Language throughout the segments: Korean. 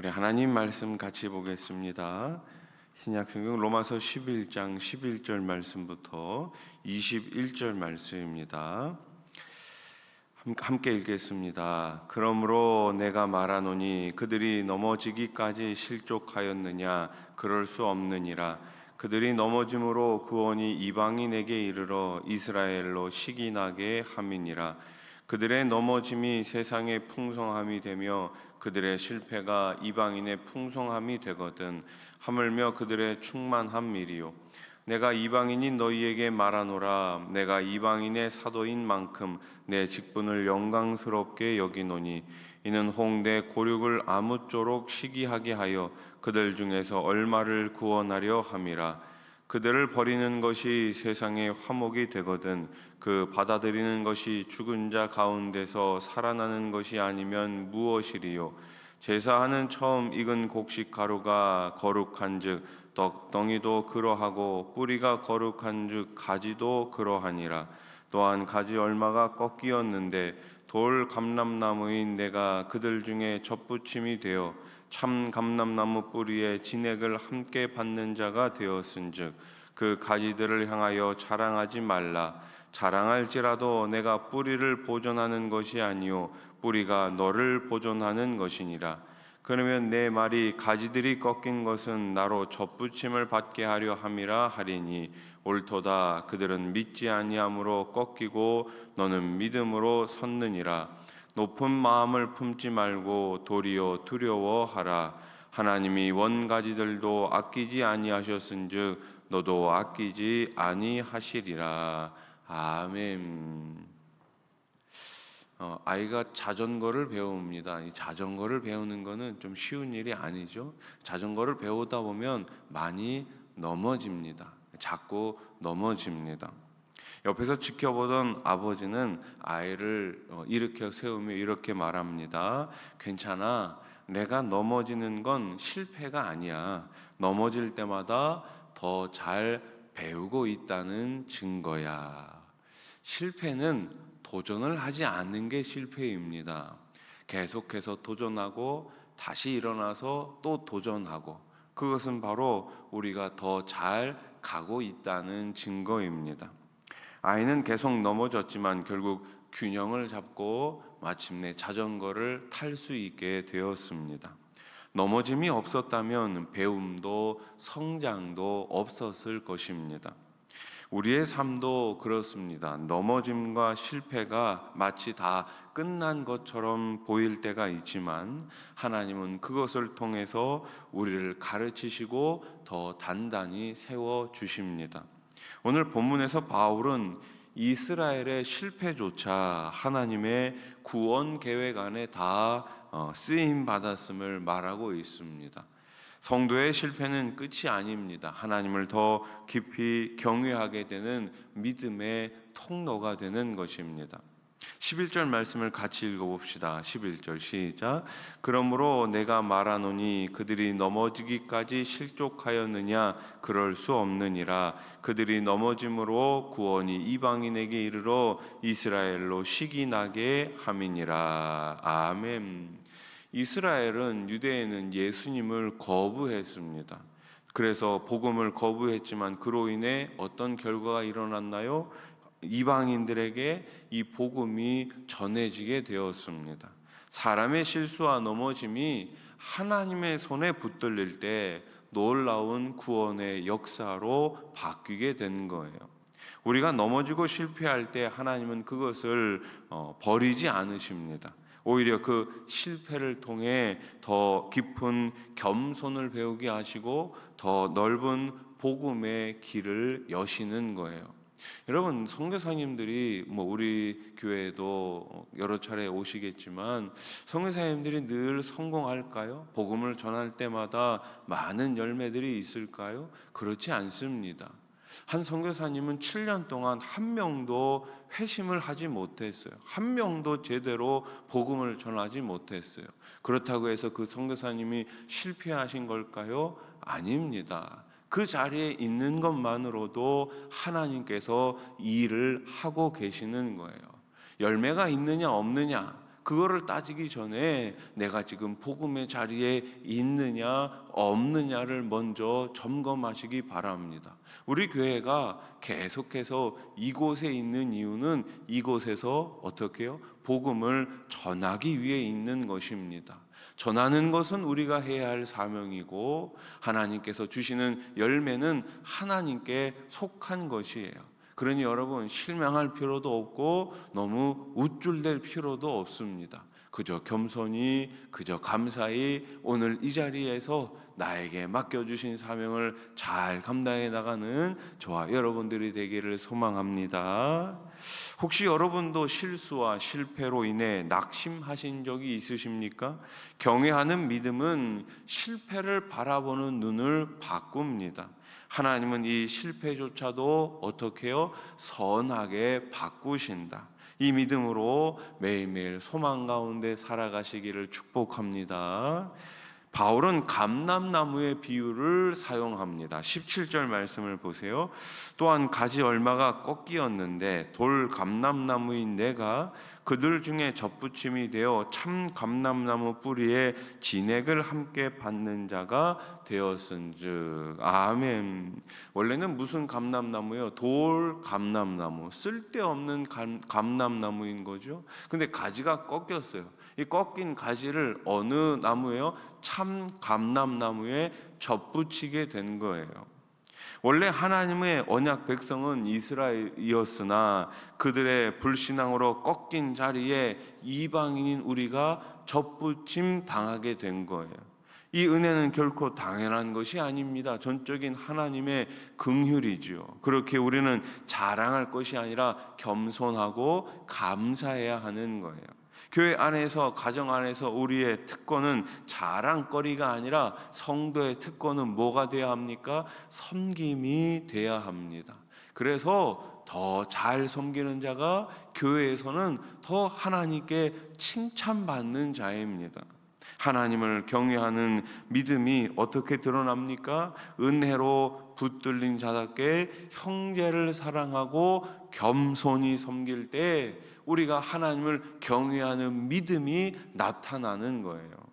우리 하나님 말씀 같이 보겠습니다. 신약 성경 로마서 11장 11절 말씀부터 21절 말씀입니다. 함- 함께 읽겠습니다. 그러므로 내가 말하노니 그들이 넘어지기까지 실족하였느냐 그럴 수 없느니라 그들이 넘어짐으로 구원이 이방인에게 이르러 이스라엘로 시기 나게 함이니라 그들의 넘어짐이 세상의 풍성함이 되며 그들의 실패가 이방인의 풍성함이 되거든 하물며 그들의 충만함이리요. 내가 이방인인 너희에게 말하노라. 내가 이방인의 사도인 만큼 내 직분을 영광스럽게 여기노니 이는 홍대 고륙을 아무쪼록 시기하게 하여 그들 중에서 얼마를 구원하려 함이라 그들을 버리는 것이 세상의 화목이 되거든 그 받아들이는 것이 죽은 자 가운데서 살아나는 것이 아니면 무엇이리요? 제사하는 처음 익은 곡식 가루가 거룩한즉 떡덩이도 그러하고 뿌리가 거룩한즉 가지도 그러하니라. 또한 가지 얼마가 꺾이었는데 돌 감람나무인 내가 그들 중에 접붙임이 되어 참 감람나무 뿌리에 진액을 함께 받는 자가 되었은즉 그 가지들을 향하여 자랑하지 말라. 자랑할지라도 내가 뿌리를 보존하는 것이 아니요 뿌리가 너를 보존하는 것이니라. 그러면 내 말이 가지들이 꺾인 것은 나로 접붙임을 받게 하려 함이라 하리니 옳도다. 그들은 믿지 아니함으로 꺾이고 너는 믿음으로 섰느니라 높은 마음을 품지 말고 도리어 두려워하라 하나님이 원가지들도 아끼지 아니하셨은즉 너도 아끼지 아니하시리라 아멘. 어, 아이가 자전거를 배웁니다. 이 자전거를 배우는 거는 좀 쉬운 일이 아니죠. 자전거를 배우다 보면 많이 넘어집니다. 자꾸 넘어집니다. 옆에서 지켜보던 아버지는 아이를 어, 일으켜 세우며 이렇게 말합니다. 괜찮아. 내가 넘어지는 건 실패가 아니야. 넘어질 때마다 더 잘 배우고 있다는 증거야. 실패는 도전을 하지 않는 게 실패입니다. 계속해서 도전하고 다시 일어나서 또 도전하고 그것은 바로 우리가 더 잘 가고 있다는 증거입니다. 아이는 계속 넘어졌지만 결국 균형을 잡고 마침내 자전거를 탈 수 있게 되었습니다. 넘어짐이 없었다면 배움도 성장도 없었을 것입니다. 우리의 삶도 그렇습니다. 넘어짐과 실패가 마치 다 끝난 것처럼 보일 때가 있지만 하나님은 그것을 통해서 우리를 가르치시고 더 단단히 세워 주십니다. 오늘 본문에서 바울은 이스라엘의 실패조차 하나님의 구원 계획 안에 다 어, 쓰임 받았음을 말하고 있습니다. 성도의 실패는 끝이 아닙니다. 하나님을 더 깊이 경외하게 되는 믿음의 통로가 되는 것입니다. 11절 말씀을 같이 읽어봅시다. 11절 시작. 그러므로 내가 말하노니 그들이 넘어지기까지 실족하였느냐 그럴 수 없느니라. 그들이 넘어짐으로 구원이 이방인에게 이르러 이스라엘로 시기 나게 함이니라. 아멘. 이스라엘은 유대인은 예수님을 거부했습니다. 그래서 복음을 거부했지만 그로 인해 어떤 결과가 일어났나요? 이방인들에게 이 복음이 전해지게 되었습니다. 사람의 실수와 넘어짐이 하나님의 손에 붙들릴 때 놀라운 구원의 역사로 바뀌게 된 거예요. 우리가 넘어지고 실패할 때 하나님은 그것을 어, 버리지 않으십니다. 오히려 그 실패를 통해 더 깊은 겸손을 배우게 하시고 더 넓은 복음의 길을 여시는 거예요. 여러분 선교사님들이 뭐 우리 교회에도 여러 차례 오시겠지만 선교사님들이 늘 성공할까요? 복음을 전할 때마다 많은 열매들이 있을까요? 그렇지 않습니다. 한 선교사님은 7년 동안 한 명도 회심을 하지 못했어요. 한 명도 제대로 복음을 전하지 못했어요. 그렇다고 해서 그 선교사님이 실패하신 걸까요? 아닙니다. 그 자리에 있는 것만으로도 하나님께서 일을 하고 계시는 거예요. 열매가 있느냐 없느냐 그거를 따지기 전에 내가 지금 복음의 자리에 있느냐 없느냐를 먼저 점검하시기 바랍니다. 우리 교회가 계속해서 이곳에 있는 이유는 이곳에서 어떻게 해요? 복음을 전하기 위해 있는 것입니다. 전하는 것은 우리가 해야 할 사명이고 하나님께서 주시는 열매는 하나님께 속한 것이에요. 그러니 여러분 실망할 필요도 없고 너무 우쭐댈 필요도 없습니다. 그저 겸손히 그저 감사히 오늘 이 자리에서 나에게 맡겨주신 사명을 잘 감당해 나가는 저와 여러분들이 되기를 소망합니다. 혹시 여러분도 실수와 실패로 인해 낙심하신 적이 있으십니까? 경외하는 믿음은 실패를 바라보는 눈을 바꿉니다. 하나님은 이 실패조차도 어떻게 해요? 선하게 바꾸신다. 이 믿음으로 매일매일 소망 가운데 살아가시기를 축복합니다. 바울은 감람나무의 비유를 사용합니다. 17절 말씀을 보세요. 또한 가지 얼마가 꺾이었는데 돌 감람나무인 내가 그들 중에 접붙임이 되어 참 감람나무 뿌리에 진액을 함께 받는 자가 되었은즉 아멘. 원래는 무슨 감람나무요? 돌 감람나무. 쓸데없는 감, 감람나무인 거죠. 근데 가지가 꺾였어요. 이 꺾인 가지를 어느 나무예요? 참 감람나무에 접붙이게 된 거예요. 원래 하나님의 언약 백성은 이스라엘이었으나 그들의 불신앙으로 꺾인 자리에 이방인인 우리가 접붙임 당하게 된 거예요. 이 은혜는 결코 당연한 것이 아닙니다. 전적인 하나님의 긍휼이지요. 그렇게 우리는 자랑할 것이 아니라 겸손하고 감사해야 하는 거예요. 교회 안에서 가정 안에서 우리의 특권은 자랑거리가 아니라 성도의 특권은 뭐가 돼야 합니까? 섬김이 돼야 합니다. 그래서 더 잘 섬기는 자가 교회에서는 더 하나님께 칭찬받는 자입니다. 하나님을 경외하는 믿음이 어떻게 드러납니까? 은혜로 붙들린 자답게 형제를 사랑하고 겸손히 섬길 때 우리가 하나님을 경외하는 믿음이 나타나는 거예요.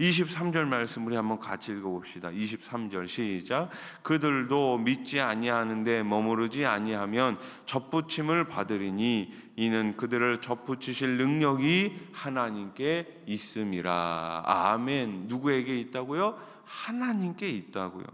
23절 말씀 우리 한번 같이 읽어봅시다. 23절 시작. 그들도 믿지 아니하는데 머무르지 아니하면 접붙임을 받으리니 이는 그들을 접붙이실 능력이 하나님께 있음이라. 아멘. 누구에게 있다고요? 하나님께 있다고요.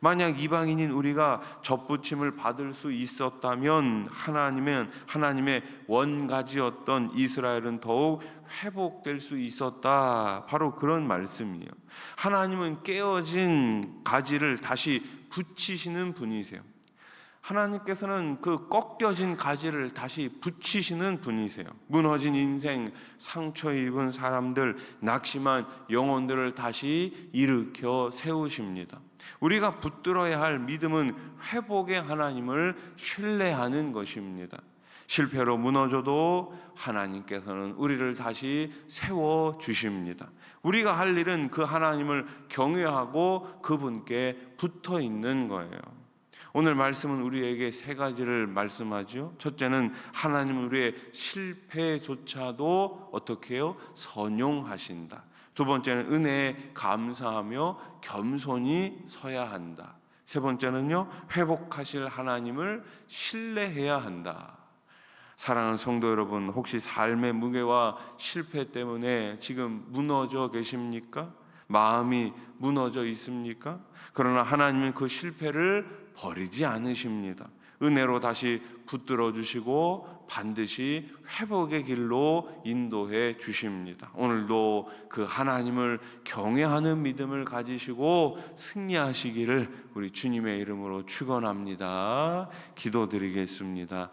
만약 이방인인 우리가 접붙임을 받을 수 있었다면 하나님은 하나님의 원가지였던 이스라엘은 더욱 회복될 수 있었다. 바로 그런 말씀이에요. 하나님은 깨어진 가지를 다시 붙이시는 분이세요. 하나님께서는 그 꺾여진 가지를 다시 붙이시는 분이세요. 무너진 인생, 상처 입은 사람들, 낙심한 영혼들을 다시 일으켜 세우십니다. 우리가 붙들어야 할 믿음은 회복의 하나님을 신뢰하는 것입니다. 실패로 무너져도 하나님께서는 우리를 다시 세워 주십니다. 우리가 할 일은 그 하나님을 경외하고 그분께 붙어 있는 거예요. 오늘 말씀은 우리에게 세 가지를 말씀하죠. 첫째는 하나님은 우리의 실패조차도 어떻게 해요? 선용하신다. 두 번째는 은혜에 감사하며 겸손히 서야 한다. 세 번째는요, 회복하실 하나님을 신뢰해야 한다. 사랑하는 성도 여러분, 혹시 삶의 무게와 실패 때문에 지금 무너져 계십니까? 마음이 무너져 있습니까? 그러나 하나님은 그 실패를 버리지 않으십니다. 은혜로 다시 붙들어 주시고 반드시 회복의 길로 인도해 주십니다. 오늘도 그 하나님을 경외하는 믿음을 가지시고 승리하시기를 우리 주님의 이름으로 축원합니다. 기도드리겠습니다.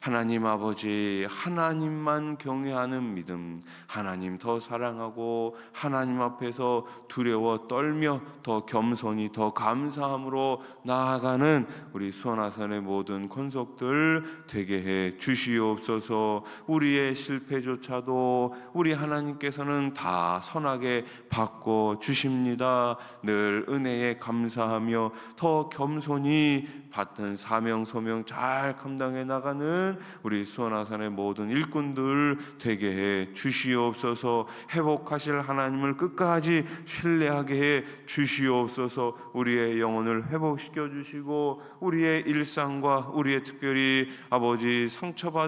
하나님 아버지 하나님만 경외하는 믿음 하나님 더 사랑하고 하나님 앞에서 두려워 떨며 더 겸손히 더 감사함으로 나아가는 우리 수원하선의 모든 권속들 되게 해 주시오 주시옵소서. 우리의 실패조차도 우리 하나님께서는 다 선하게 바꿔 주십니다. 늘 은혜에 감사하며 더 겸손히 받은 사명 소명 잘 감당해 나가는 우리 수원아산의 모든 일꾼들 되게 해 주시옵소서. 회복하실 하나님을 끝까지 신뢰하게 해 주시옵소서. 우리의 영혼을 회복시켜 주시고 우리의 일상과 우리의 특별히 아버지 상처받은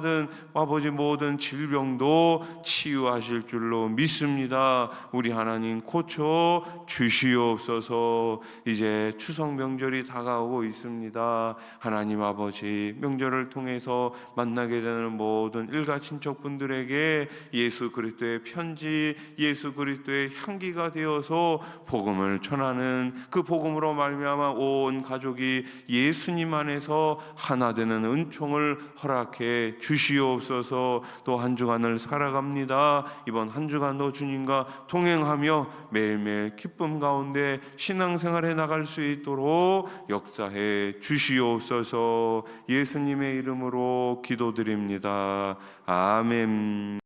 아버지 모든 질병도 치유하실 줄로 믿습니다. 우리 하나님 고쳐 주시옵소서. 이제 추석 명절이 다가오고 있습니다. 하나님 아버지 명절을 통해서 만나게 되는 모든 일가 친척분들에게 예수 그리스도의 편지, 예수 그리스도의 향기가 되어서 복음을 전하는 그 복음으로 말미암아 온 가족이 예수님 안에서 하나 되는 은총을 허락해 주 시옵소서. 또 한 주간을 살아갑니다. 이번 한 주간도 주님과 동행하며 매일매일 기쁨 가운데 신앙생활에 나갈 수 있도록 역사해 주시옵소서. 예수님의 이름으로 기도드립니다. 아멘.